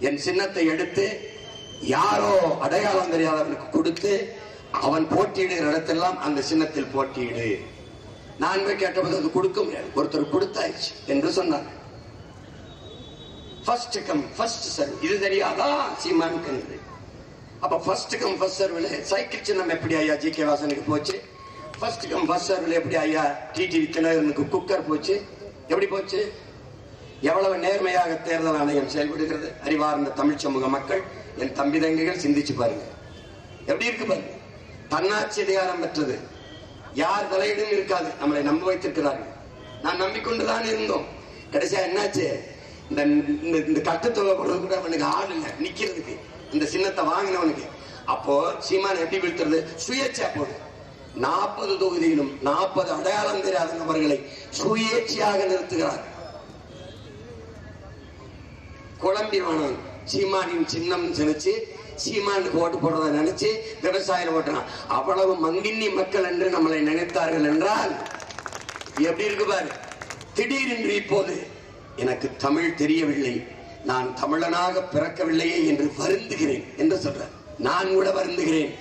என் சின்னத்தை எடுத்து யாரோ அடையாளம் தெரியாதவனுக்கு கொடுத்து அவன் போட்டியிடுகிற இடத்தெல்லாம் அந்த சின்னத்தில் போட்டியிடு. நான் போய் கேட்டபோது அது கொடுக்க முடியாது. ஒருத்தர் கொடுத்தாச்சு என்று சொன்னார். ஃபர்ஸ்ட் கம் ஃபர்ஸ்ட் சர்வ் இது தெரியாதா? சீமான் கண்டு. அப்ப ஃபர்ஸ்ட் கம் ஃபர்ஸ்ட் சர்வில் சைக்கிள் சின்னம் எப்படி ஐயா? ஜி. கே. வாசனுக்கு போச்சு. ஃபர்ஸ்ட் கம் ஃபர்ஸ்ட் சர்வில் எப்படி ஐயா? டிடிவி தினகரனுக்கு குக்கர் போச்சு. எப்படி போச்சு? எவ்வளவு நேர்மையாக தேர்தல் ஆணையம் செயல்படுகிறது? அறிவார்ந்த தமிழ் சமூக மக்கள் என் தம்பி தங்கைகள் சிந்திச்சு பாருங்க. எப்படி இருக்கு பாருங்க தன்னாட்சி அதிகாரம் பெற்றது. யார் தலையீடும் இருக்காது. நம்மளை நம்ப வைத்திருக்கிறார்கள். நான் நம்பிக்கொண்டுதான் இருந்தோம். கடைசியா என்னாச்சு? இந்த இந்த- இந்த கட்டுத்தொகை போடுறது கூட அவனுக்கு ஆள் இல்லை. நிக்கிறதுக்கு. இந்த சின்னத்தை வாங்கினவனுக்கு. அப்போ சீமான் எப்படி வீழ்த்துறது? சுயேட்சா போடு நாற்பது தொகுதியிலும் நாற்பது அடையாளம் தெரியாத நபர்களை சுயேட்சையாக நிறுத்துகிறார். குழம்பிவானவன் சீமானின் சின்னம் நினைச்சு சீமானுக்கு ஓட்டு போடுறத நினைச்சு விவசாயம் ஓட்டுறான். அவ்வளவு மங்கின்னி மக்கள் என்று நம்மளை நினைத்தார்கள் என்றால் எப்படி இருக்கு பாரு? திடீரென்று இப்போது எனக்கு தமிழ் தெரியவில்லை. நான் தமிழனாக பிறக்கவில்லையே என்று வருந்துகிறேன் என்று சொல்றேன் நான் கூட வருந்துகிறேன்.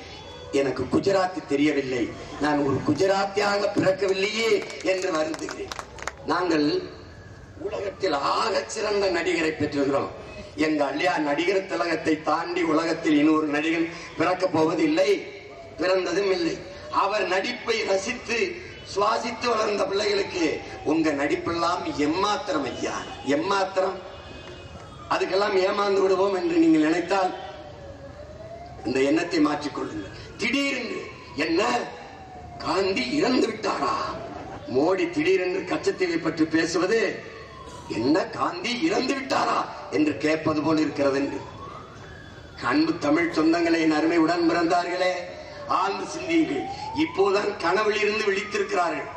எனக்கு குஜராத்தி தெரியவில்லை. நான் ஒரு குஜராத்தியாக பிறக்கவில்லையே என்று வருந்துகிறேன். நாங்கள் உலகத்தில் ஆக சிறந்த நடிகரை பெற்றிருக்கிறோம். எங்க அல்லையா நடிகர் திலகத்தை தாண்டி உலகத்தில் இன்னொரு நடிகன் பிறக்க போவதில்லை பிறந்ததும் இல்லை. அவர் நடிப்பை ரசித்து சுவாசித்து வளர்ந்த பிள்ளைகளுக்கு உங்க நடிப்பெல்லாம் எம்மாத்திரம் ஐயா எம்மாத்திரம்? அதுக்கெல்லாம் ஏமாந்து விடுவோம் என்று நீங்கள் நினைத்தால் இந்த எண்ணத்தை மாற்றிக் கொள்ளுங்கள். திடீரென்று என்ன? காந்தி இறந்து விட்டாரா? மோடி திடீரென்று கச்சத்தீவை பற்றி பேசுவது என்ன காந்தி இறந்து விட்டாரா என்று கேட்பது போல் இருக்கிறது என்று அன்பு தமிழ் சொந்தங்களை என் அருமை உடன் பிறந்தார்களே. ஆழ்ந்து சிந்தியுங்கள். இப்போதான் கனவில் இருந்து விழித்திருக்கிறார்கள்.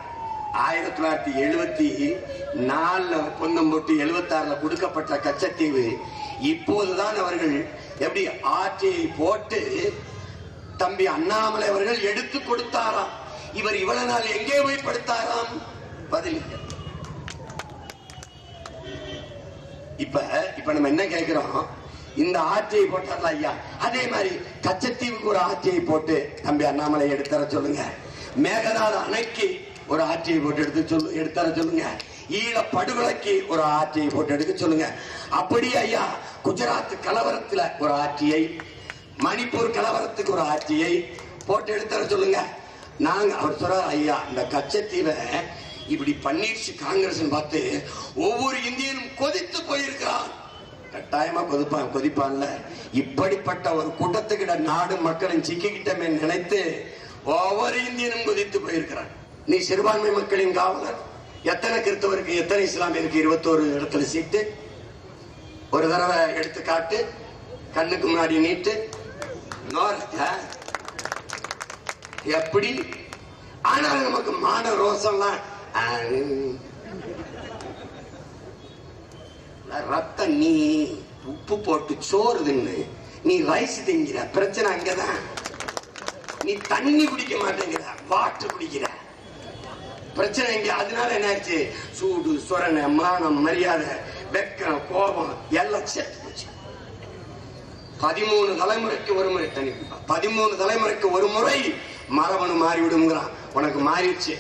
ஆயிரத்தி தொள்ளாயிரத்தி எழுபத்தி நாலுல ஒப்பந்தம் போட்டு எழுபத்தி ஆறுல கொடுக்கப்பட்ட கச்சத்தீவு இப்போதுதான் அவர்கள் எப்படி ஆட்சியை போட்டு தம்பி அண்ணாமலை அவர்கள் எடுத்து கொடுத்தாராம். இவர் இவ்வளவு நாள் எங்கே போய் படுத்தாராம்? பதில் இல்லை. இப்ப இப்ப நம்ம என்ன கேட்கிறோம் இந்த ஆட்சியை போட்டார்ல ஐயா. அதே மாதிரி கச்சத்தீவுக்கு ஒரு ஆட்சியை போட்டு தம்பி அண்ணாமலை எடுத்தர சொல்லுங்க. மேகதாது அணைக்கு ஒரு ஆட்சியை போட்டு எடுத்து சொல்லு எடுத்தர சொல்லுங்க. ஈழ படுகொலைக்கு ஒரு ஆட்சியை போட்டு எடுக்க சொல்லுங்க. அப்படி ஐயா குஜராத் கலவரத்துல ஒரு ஆட்சியை மணிப்பூர் கலவரத்துக்கு ஒரு ஆட்சியை போட்டு எடுத்தர சொல்லுங்க. நாங்க அவர் சொல்ற ஐயா இந்த கச்சத்தீவை இப்படி பண்ணிடுச்சு காங்கிரஸ் பார்த்து ஒவ்வொரு இந்தியனும் கொதித்து போயிருக்கிறான். கட்டாயமா கொதிப்பான் கொதிப்பான்ல. இப்படிப்பட்ட ஒரு கூட்டத்துக்கிட்ட நாடு மக்களின் சிக்கிக்கிட்டமே நினைத்து ஒவ்வொரு இந்தியனும் கொதித்து போயிருக்கிறான். நீ சிறுபான்மை மக்களின் காவலர். எத்தனை கிறிஸ்தவருக்கு எத்தனை இஸ்லாமியருக்கு இருபத்தோரு இடத்துல சீட்டு? ஒரு தடவை எடுத்து காட்டு. கண்ணுக்கு முன்னாடி நீட்டு. எப்படி? ஆனால் நமக்கு மான ரோசம்லாம் ஆ, ரத்த நீ உப்பு போட்டு சோறு தின்னு நீ வயசு திங்கிற பிரச்சனை அங்கதான். நீ தண்ணி குடிக்க மாட்டேங்கிற வாட்டர் குடிக்கிற. பிரச்சனை இங்க அதனால என்ன ஆயிடுச்சு சூடு சொரணை மானம் மரியாதை வெக்கம் கோபம் எல்லாம் சேர்த்து போச்சு. பதிமூணு தலைமுறைக்கு ஒரு முறை தண்ணி பதிமூணு தலைமுறைக்கு ஒரு முறை மரபணு மாறி விடுங்கிறான் உனக்கு மாறிடுச்சு.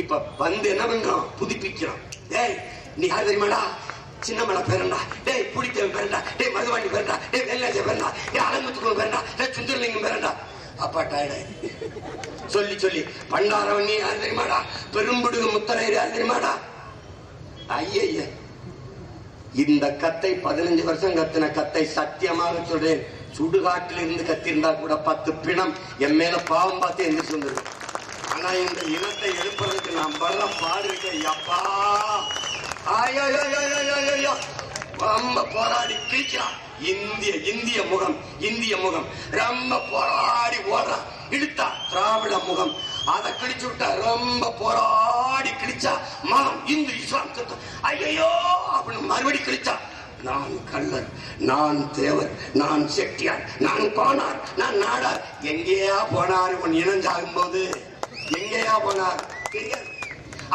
இப்ப வந்து என்ன பண்றான் புதுப்பிக்கிறான். டேய் நீ யார் தெரியுமாடா? சின்னமலை பேரண்டா டேய் புடித்தவன் பேரண்டா டேய் மதுவாண்டி பேரண்டா டேய் வெள்ளாஜ பேரண்டா டேய் அலமுத்துக்குள் பேரண்டா டேய் சுந்தரலிங்கம் பேரண்டா அப்பா டயர்டாயி. சொல்லி சொல்லி. பண்டாரவன் நீ யார் தெரியுமாடா? பெரும்புடுகு முத்தரையர் யார் தெரியுமாடா? ஐய இந்த கத்தை பதினஞ்சு வருஷம் கத்தின கத்தை சத்தியமாக சொல்றேன். சுடுகாட்டில் இருந்து கத்திருந்தா கூட பத்து பிணம். என் மேல பாவம் பார்த்து எந்திரிச்சு வந்துருக்கு ஆனா இந்த இனத்தை எழுப்புறதுக்கு நான் பல பாடு இருக்க அப்பா ரொம்ப போராடி கிழிக்கிறான் இந்திய இந்திய முகம் இந்திய முகம் ரொம்ப போராடி ஓடுறான் இழுத்தா திராவிட முகம் அதை கிழிச்சு விட்டா ரொம்ப போராடி கிழிச்சா மகம் இந்து இஸ்லாம் கிறிஸ்தவம். ஐயையோ அப்படின்னு மறுபடி கிழிச்சா நான் கள்ளர் நான் தேவர் நான் செட்டியார் நான் போனார் நான் நாடார் எங்கேயா போனார் உன் இனஞ்சாகும் போது எங்கேயா போனார் தெரியாது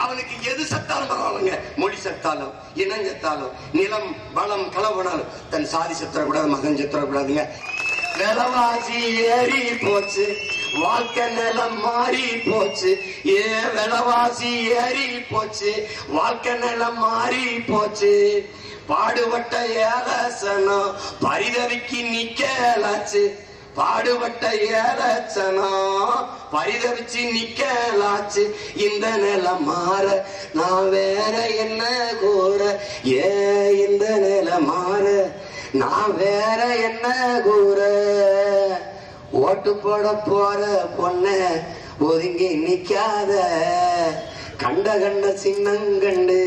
அவனுக்கு எது சத்தாலும் பரவாயில்லைங்க. மொழி சத்தாலும் இனம் சத்தாலும் நிலம் பலம் கலவனாலும் தன் சாதி சத்தரக்கூடாது மகன் சத்தரக்கூடாதுங்க விலவாசி ஏறி போச்சு. வாழ்க்கை நிலம் மாறி போச்சு. ஏ விலவாசி ஏறி போச்சு. வாழ்க்கை நிலம் மாறி போச்சு. பாடுபட்ட ஏலசனம் பரிதவிக்கு நிக்கலாச்சு. பாடுபட்ட ஏலச்சனம் பரிதவிச்சு நிக்கலாச்சு. இந்த நிலம் மாற நான் வேற என்ன கூற ஏ இந்த நிலம் மாற நான் வேற என்ன கூற ஓட்டு போட போற பொண்ண ஒதுங்கி நிக்காத. கண்ட கண்ட சின்னங்கண்டு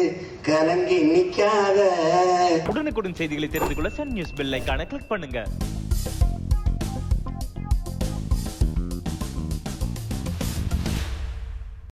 கலங்கி நிக்காத. உடனுக்குடன் செய்திகளை தெரிந்து கொள்ள சன் நியூஸ் பெல் ஐக்கான கிளிக் பண்ணுங்க.